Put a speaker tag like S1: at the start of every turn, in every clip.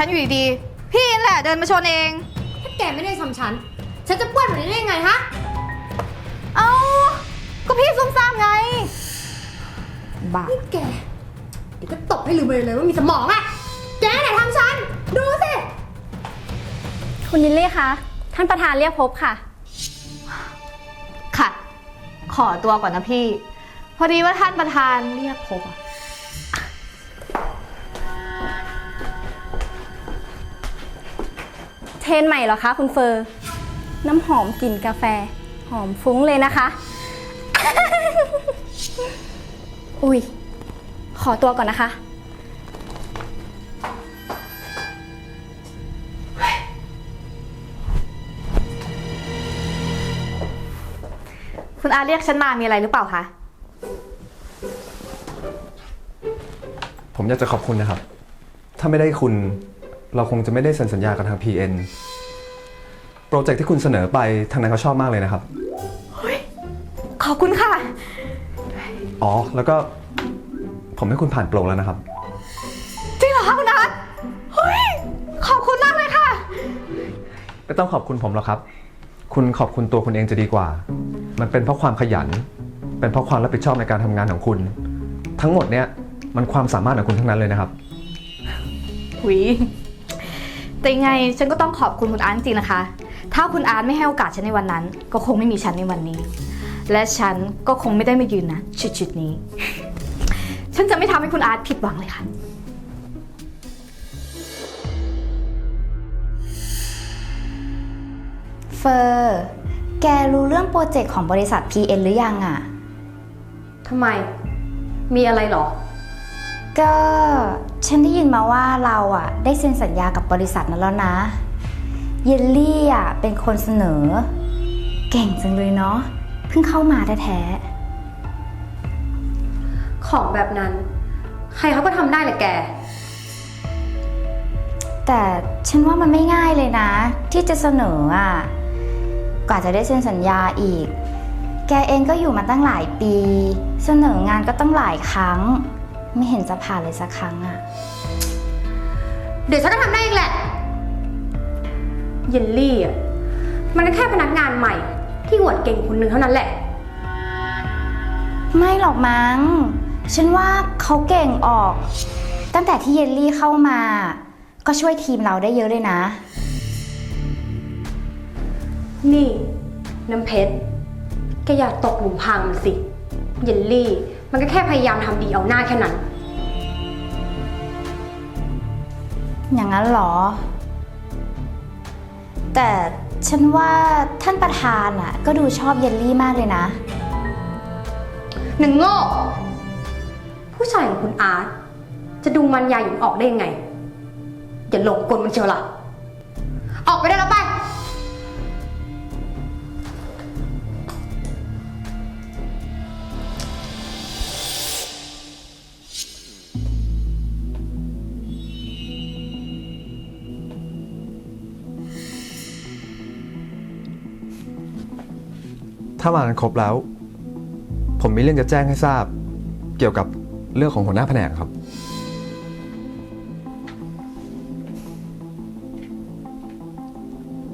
S1: ฉันอยู่ดีๆ พี่นั่นแหละเดินมาชนเอง
S2: ถ้าแกไม่ได้ทำฉัน ฉันจะป้วนแบบนี้ได้ยังไงฮะ
S1: เอ้าก็พี่ซุ่มซ่ามไง บ้า
S2: นี่แก เดี๋ยวก็ตบให้ลืมไปเลยว่ามีสมองอะแกไหนทำฉัน ดูสิ
S3: คุณยินลี่คะ ท่านประธานเรียกพบค่ะ
S1: ค่ะ ขอตัวก่อนนะพี่ พอดีว่าท่านประธานเรียกพบอะ
S3: ทรนใหม่เหรอคะคุณเฟอร์ น้ำหอมกลิ่นกาแฟ หอมฟุ้งเลยนะคะ อุ้ย ขอตัวก่อนนะคะ
S1: คุณอาเรียกฉันมามีอะไรหรือเปล่าคะ
S4: ผมอยากจะขอบคุณนะครับ ถ้าไม่ได้คุณ เราคงจะไม่ได้เซ็นสัญญากับทาง PN โปรเจกต์ที่คุณเสนอไปทางนั้นเขาชอบมากเลยนะครับ
S1: ขอบคุณค่ะ
S4: อ๋อ แล้วก็ผมให้คุณผ่านโปรแล้วนะครับ
S1: จริงเหรอคะคุณอาร์ตเฮ้ย ขอบคุณมากเลยค่ะ
S4: ไม่ต้องขอบคุณผมหรอกครับ คุณขอบคุณตัวคุณเองจะดีกว่า มันเป็นเพราะความขยัน เป็นเพราะความรับผิดชอบในการทำงานของคุณ ทั้งหมดเนี่ยมันความสามารถของคุณทั้งนั้นเลยนะครับ
S1: หุย แต่ยังไงฉันก็ต้องขอบคุณคุณอาร์ตจริงๆนะคะ ถ้าคุณอาร์ตไม่ให้โอกาสฉันในวันนั้น ก็คงไม่มีฉันในวันนี้ และฉันก็คงไม่ได้มายืนนะจุดๆนี้ ฉันจะไม่ทำให้คุณอาร์ตผิดหวังเลยค่ะ
S5: เฟอร์ แกรู้เรื่องโปรเจกต์ของบริษัท PN หรือยังอะ
S2: ทำไม มีอะไรเหรอ
S5: ก็ฉันได้ยินมาว่าเราอะได้เซ็นสัญญากับบริษัทนั้นแล้วนะ เยลลี่อะเป็นคนเสนอ เก่งจังเลยเนาะเพิ่งเข้ามาแท้
S2: ของแบบนั้น ใครเขาก็ทำได้แหละแก
S5: ๆแต่ฉันว่ามันไม่ง่ายเลยนะ ที่จะเสนออะกว่าจะได้เซ็นสัญญาอีก แกเองก็อยู่มาตั้งหลายปี เสนองานก็ตั้งหลายครั้ง ไม่เห็นจะผ่านเลยสักครั้งอะ
S2: เดี๋ยวฉันก็ทำได้เองแหละ เยลลี่อะ มันก็แค่พนักงานใหม่ ที่หวดเก่งคนหนึ่งเท่านั้นแหละ
S5: ไม่หรอกมั้ง ฉันว่าเขาเก่งออก ตั้งแต่ที่เยลลี่เข้ามา ก็ช่วยทีมเราได้เยอะเลยนะ
S2: นี่ น้ำเพชรแกอย่าตกหลุมพรางมันสิ เยลลี่ มันก็แค่พยายามทำดีเอาหน้าแค่นั้น
S5: อย่างนั้นเหรอ แต่ฉันว่าท่านประธานอะ ก็ดูชอบเยลลี่มากเลยนะ
S2: หนึ่งโง่ผู้ชายของคุณอาร์ตจะดูมันยาหญิงออกได้ยังไง อย่าหลงกลมันเชียวล่ะ ออกไปได้แล้วไป
S4: ถ้ามากันครบแล้ว ผมมีเรื่องจะแจ้งให้ทราบ เกี่ยวกับเรื่องของหัวหน้าแผนกครับ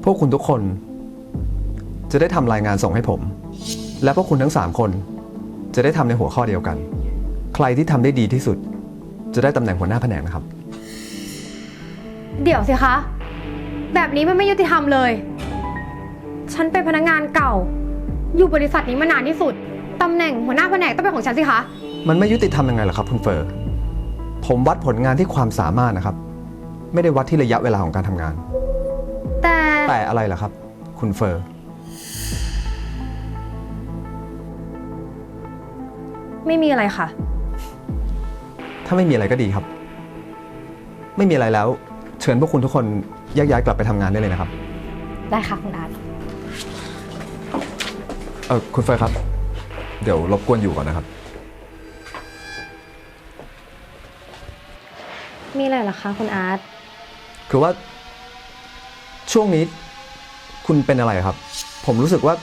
S4: พวกคุณทุกคน จะได้ทำรายงานส่งให้ผม และพวกคุณทั้ง3คน จะได้ทำในหัวข้อเดียวกัน ใครที่ทำได้ดีที่สุด จะได้ตำแหน่งหัวหน้าแผนกนะครับ
S2: เดี๋ยวสิคะ แบบนี้มันไม่ยุติธรรมเลย ฉันเป็นพนักงานเก่า อยู่บริษัทนี้มานานที่สุด ตำแหน่งหัวหน้าแผนกต้องเป็นของฉันสิคะ
S4: มันไม่ยุติธรรมยังไงล่ะครับคุณเฟอร์ผมวัดผลงานที่ความสามารถนะครับ ไม่ได้วัดที่ระยะเวลาของการทำงาน
S2: แต่
S4: แต่อะไรล่ะครับ คุณเฟอร์
S2: ไม่มีอะไรค่ะ
S4: ถ้าไม่มีอะไรก็ดีครับ ไม่มีอะไรแล้ว เชิญพวกคุณทุกคนแยกย้ายกลับไปทำงานได้เลยนะครับ
S1: ได้ค่ะคุณอาร์ต
S4: เออคุณเฟอร์ครับ เดี๋ยวรบกวนอยู่ก่อนนะครับ
S2: มีอะไรเหรอคะคุณอาร์ต
S4: คือว่า ช่วงนี้ คุณเป็นอะไรครับ ผมรู้สึกว่า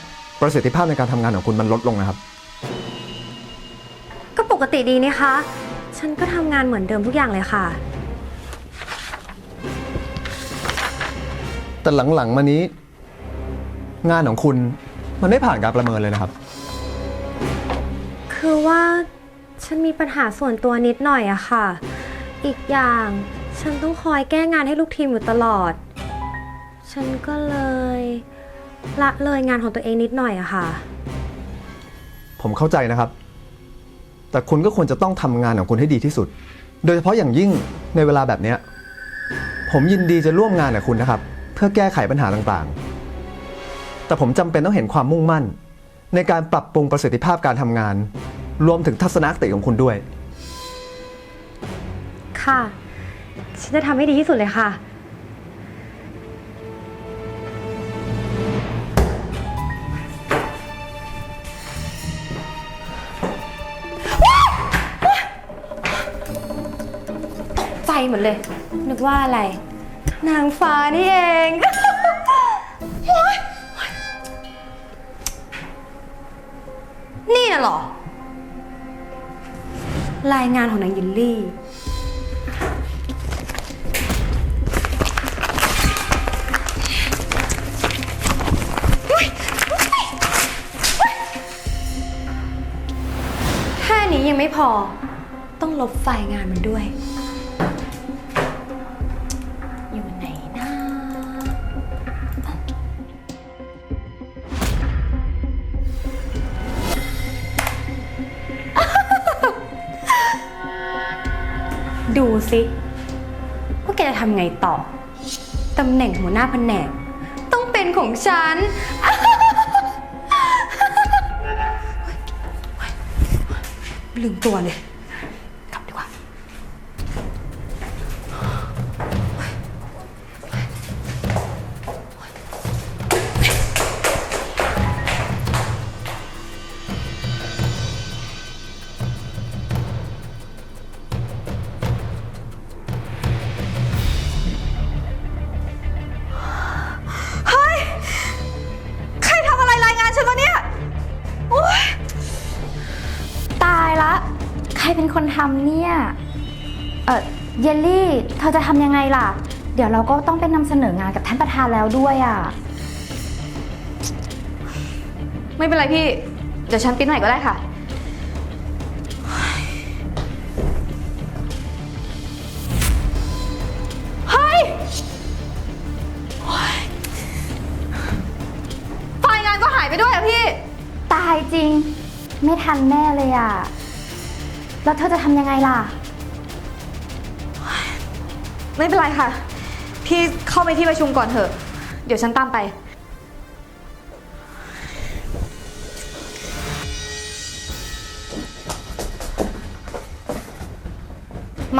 S4: ประสิทธิภาพในการทำงานของคุณมันลดลงนะครับ
S2: ก็ปกติดีนี่คะ ฉันก็ทำงานเหมือนเดิมทุกอย่างเลยค่ะ
S4: แต่หลังๆมานี้ งานของคุณ มันไม่ผ่านการประเมินเลยนะครับ
S2: คือว่าฉันมีปัญหาส่วนตัวนิดหน่อยอะค่ะ อีกอย่างฉันต้องคอยแก้งานให้ลูกทีมอยู่ตลอด ฉันก็เลยละเลยงานของตัวเองนิดหน่อยอะค่ะ
S4: ผมเข้าใจนะครับ แต่คุณก็ควรจะต้องทำงานของคุณให้ดีที่สุด โดยเฉพาะอย่างยิ่งในเวลาแบบเนี้ยผมยินดีจะร่วมงานกับคุณนะครับ เพื่อแก้ไขปัญหาต่างๆ แต่ผมจำเป็นต้องเห็นความมุ่งมั่น ในการปรับปรุงประสิทธิภาพการทำงาน รวมถึงทัศนคติของคุณด้วย
S2: ค่ะ ฉันจะทำให้ดีที่สุดเลยค่ะ ใจหมดเลย นึกว่าอะไร นางฟ้านี่เอง เหรอ รายงานของนางยินลี่ แค่นี้ยังไม่พอ ต้องลบไฟล์งานมันด้วย ดูสิว่าแกจะทำไงต่อตำแหน่งหัวหน้าแผนกต้องเป็นของฉัน ลืมตัวเลย
S1: เอ
S5: อเยลลี่ เธอจะทำยังไงล่ะ เดี๋ยวเราก็ต้องไปนำเสนองานกับท่านประธานแล้วด้วยอะ
S1: ไม่เป็นไรพี่ เดี๋ยวฉันปริ้นใหม่ก็ได้ค่ะ เฮ้ยโอ๊ยไฟล์งานก็หายไปด้วยอะพี่
S5: ตายจริง ไม่ทันแน่เลยอะ แล้วเธอจะทำยังไงล่ะ
S1: ไม่เป็นไรค่ะ พี่เข้าไปที่ประชุมก่อนเถอะ เดี๋ยวฉันตามไป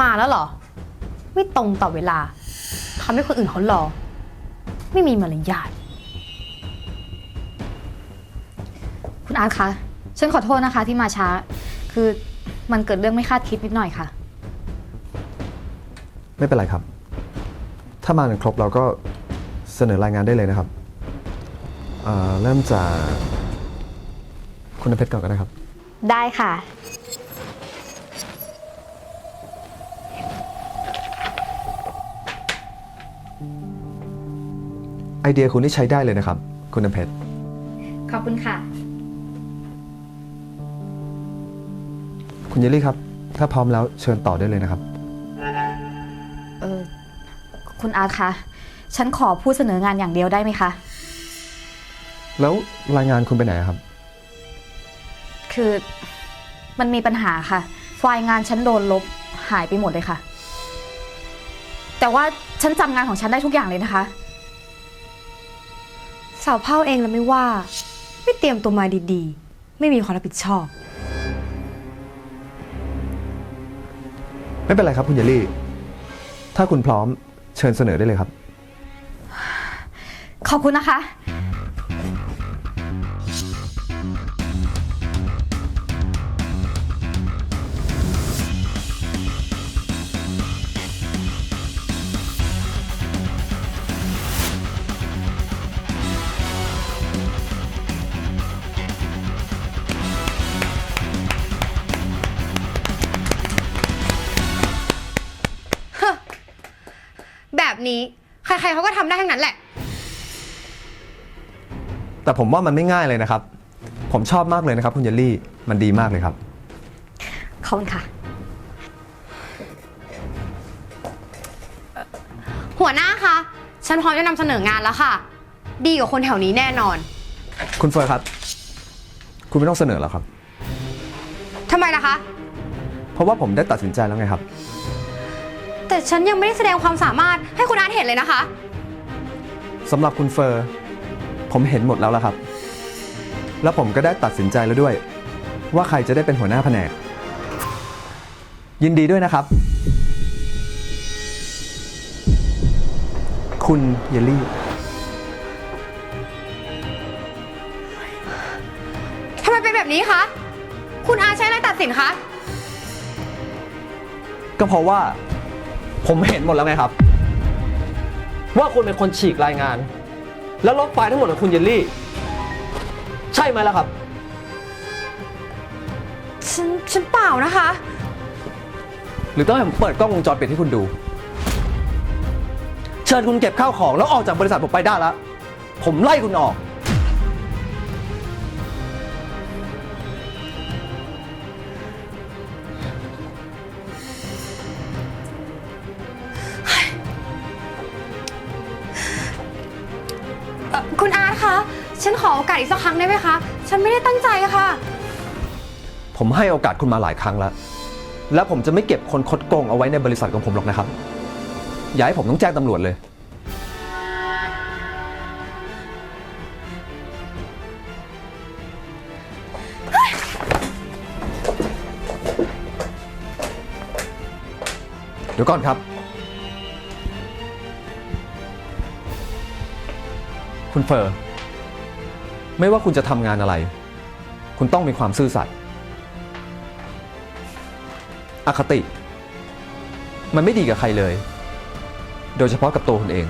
S2: มาแล้วเหรอ ไม่ตรงต่อเวลาทำให้คนอื่นเขารอ ไม่มีมารยาท
S1: คุณอาร์ตคะ ฉันขอโทษนะคะที่มาช้า คือมันเกิดเรื่องไม่คาดคิดนิดหน่อยค่ะ
S4: ไม่เป็นไรครับ ถ้ามาถึงครบเราก็เสนอรายงานได้เลยนะครับเอ่อเริ่มจากคุณน้ำเพชรก่อนก็ได้ครับ
S5: ได้ค่ะ
S4: ไอเดียคุณนี่ใช้ได้เลยนะครับ คุณน้ำเพชร
S1: ขอบคุณค่ะ
S4: คุณเยลลี่ครับ ถ้าพร้อมแล้วเชิญต่อได้เลยนะครับ
S1: เออ คุณอาร์ตคะ ฉันขอพูดเสนองานอย่างเดียวได้ไหมคะ
S4: แล้วรายงานคุณไปไหนอะครับ
S1: คือมันมีปัญหาค่ะ ไฟล์งานฉันโดนลบหายไปหมดเลยค่ะ แต่ว่าฉันจำงานของฉันได้ทุกอย่างเลยนะคะ
S2: สาวเผ่าเองแล้วไม่ว่า ไม่เตรียมตัวมาดีๆ ไม่มีความรับผิดชอบ
S4: ไม่เป็นไรครับคุณเยลลี่ ถ้าคุณพร้อม เชิญเสนอได้เลยครับ
S1: ขอบคุณนะคะ
S2: รๆเขาก็ทำได้ทั้งนั้นแหละ
S4: แต่ผมว่ามันไม่ง่ายเลยนะครับ ผมชอบมากเลยนะครับ คุณเยลลี่ มันดีมากเลยครับ
S1: ขอบคุณค่ะ
S2: หัวหน้าคะ ฉันพร้อมจะนำเสนองานแล้วค่ะ ดีกว่าคนแถวนี้แน่นอน
S4: คุณเฟิร์นครับ คุณไม่ต้องเสนอแล้วครับ
S2: ทำไมล่ะคะ
S4: เพราะว่าผมได้ตัดสินใจแล้วไงครับ
S2: แต่ฉันยังไม่ได้แสดงความสามารถให้คุณอาร์ตเห็นเลยนะคะ
S4: สำหรับคุณเฟอร์ ผมเห็นหมดแล้วละครับ แล้วผมก็ได้ตัดสินใจแล้วด้วย ว่าใครจะได้เป็นหัวหน้าแผนก ยินดีด้วยนะครับ คุณเยลลี่
S2: ทำไมเป็นแบบนี้คะ คุณอาร์ตใช้อะไรตัดสินคะ
S4: ก็เพราะว่า ผมเห็นหมดแล้วไงครับ ว่าคุณเป็นคนฉีกรายงาน แล้วลบไฟล์ทั้งหมดของคุณเยลลี่ ใช่ไหมล่ะครับ
S2: ฉันฉันเปล่านะคะ
S4: หรือต้องให้ผมเปิดกล้องวงจรปิดให้คุณดู เชิญคุณเก็บข้าวของแล้วออกจากบริษัทผมไปได้แล้วผมไล่คุณอ
S2: อกาสอีกสักครั้งได้ไหมคะ ฉันไม่ได้ตั้งใจอะค่ะ
S4: ผมให้โอกาสคุณมาหลายครั้งแล้ว แล้วผมจะไม่เก็บคนคดโกงเอาไว้ในบริษัทของผมหรอกนะครับ อย่าให้ผมต้องแจ้งตำรวจเลย เดี๋ยวก่อนครับ คุณเฟอร์ ไม่ว่าคุณจะทำงานอะไร คุณต้องมีความซื่อสัตย์ อคติ มันไม่ดีกับใครเลย โดยเฉพาะกับตัวคุณเอง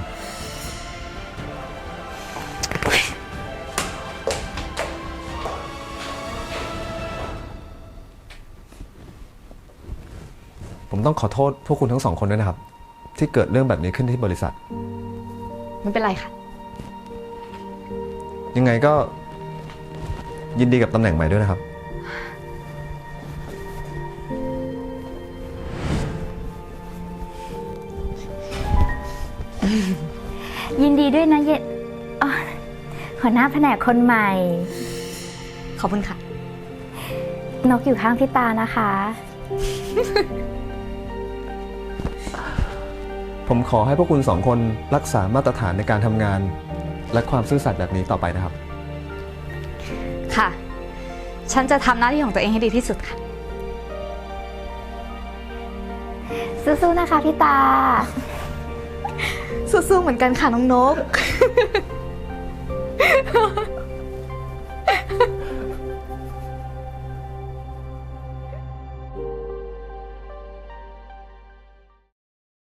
S4: ผมต้องขอโทษพวกคุณทั้งสองคนด้วยนะครับ ที่เกิดเรื่องแบบนี้ขึ้นที่บริษัท
S1: ไม่เป็นไรค่ะ
S4: ยังไงก็ยินดีกับตำแหน่งใหม่ด้วยนะครับ
S5: ยินดีด้วยนะเย็ดอ๋อหัวหน้าแผนกคนใหม่
S1: ขอบคุณค่ะ
S5: นกอยู่ข้างพี่ตานะคะ
S4: ผมขอให้พวกคุณสองคนรักษามาตรฐานในการทำงาน และความซื่อสัตย์แบบนี้ต่อไปนะครับ
S1: ค่ะ ฉันจะทำหน้าที่ของตัวเองให้ดีที่สุดค่ะ
S5: สู้ๆนะคะพี่ตา
S1: สู้ๆเหมือนกันค่ะน้องนก